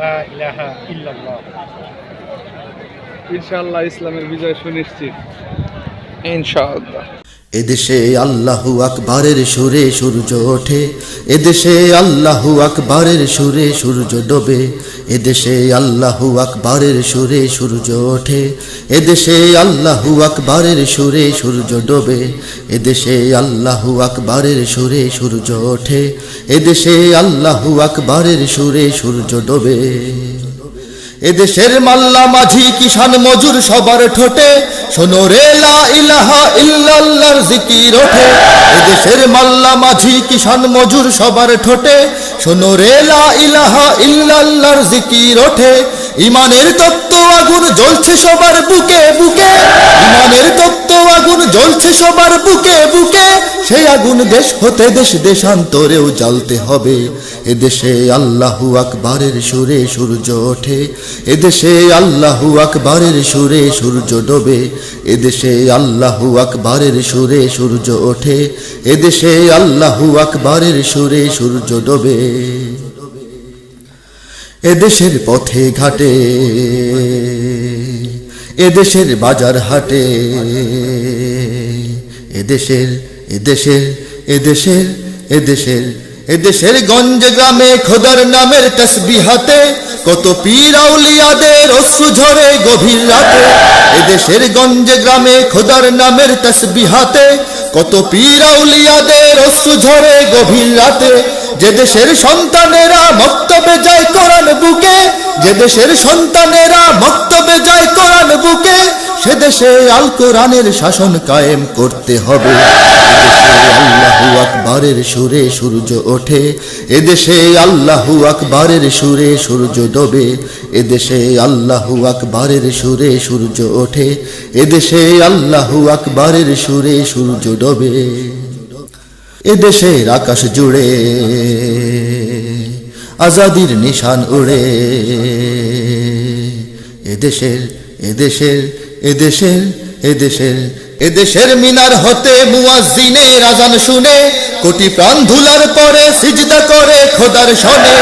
লা ইলাহা ইল্লাল্লাহ। ইনশাআল্লাহ ইসলামের বিজয় সুনিশ্চিত। ইনশাআল্লাহ। এদেশে আল্লাহু আকবরের সুরে সূর্য ওঠে, এদেশে আল্লাহু আকবরের সুরে সূর্য ডোবে, এদেশে আল্লাহু আকবরের সুরে সূর্য ওঠে, এদেশে আল্লাহু আকবরের সুরে সূর্য ডোবে, এদেশে আল্লাহু আকবরের সুরে সূর্য ওঠে, এদেশে আল্লাহু আকবরের সুরে সূর্য ডোবে। এদেশের মাল্লা মাঝি কিষান মজুর সবার ঠোঁটে, শোনো রে লা ইলাহা ইল্লাল্লাহর জিকির ওঠে। এদেশের মাল্লা মাঝি কিষান মজুর সবার ঠোঁটে, শোনো রে লা ইলাহা ইল্লাল্লাহর জিকির ওঠে। ইমানের তত্ত্ব আগুন জ্বলছে সবার বুকে বুকে। ইমানের তত্ত্ব জ্বলছে সবার বুকে বুকে। সেই আগুন দেশ হতে দেশ দেশান্তরেও জ্বালতে হবে। এদেশে আল্লাহু আকবরের সুরে সূর্য ওঠে। এদেশে আল্লাহু আকবরের সুরে সূর্য ডোবে। এদেশে আল্লাহু আকবরের সুরে সূর্য ওঠে। এদেশে আল্লাহু আকবরের সুরে সূর্য ডোবে। এদেশের পথে ঘাটে। এদেশের বাজার হাটে এদেশের এদেশের এদেশের এদেশের এদেশের গঞ্জ গ্রামে খোদার নামের তসবিহাতে কত পীর আউলিয়াদের অশ্রু ঝরে গভীর রাতে এদেশের গঞ্জ গ্রামে খোদার নামের তসবিহাতে কত পীর আউলিয়াদের অশ্রু ঝরে গভীর রাতে যে দেশের সন্তানেরা মক্তবে যায় কোরআন বুকে, যে দেশের সন্তানেরা মক্তবে যায় কোরআন বুকে, সে দেশে আল কোরআনের শাসন কায়েম করতে হবে। আল্লাহু আকবরের সুরে সূর্য ওঠে এদেশে আল্লাহু আকবরের সুরে সূর্য ডোবে এদেশে আল্লাহু আকবরের সুরে সূর্য ওঠে এদেশে আল্লাহু আকবরের সুরে সূর্য ডোবে। এদেশের আকাশ জুড়ে, আজাদির নিশান উড়ে। এদেশের এদেশের এদেশের এদেশের এদেশের মিনার হতে মুয়াজিনের আজান শুনে কোটি প্রাণ ধুলার পরে সিজদা করে খোদার শোনে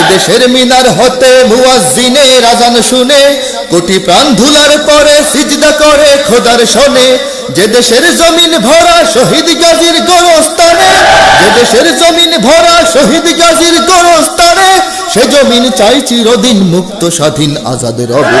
এদেশের মিনার হতে মুয়াজ্জিনের আজান শুনে, কোটি প্রাণ ধুলার পরে সিজদা করে খোদার শোনে যে দেশের জমিন ভরা শহীদ গাজীর গোরস্তানে যে দেশের জমিন ভরা শহীদ গাজীর গোরস্তানে সে জমিন চাই চিরদিন মুক্ত স্বাধীন আজাদের রবে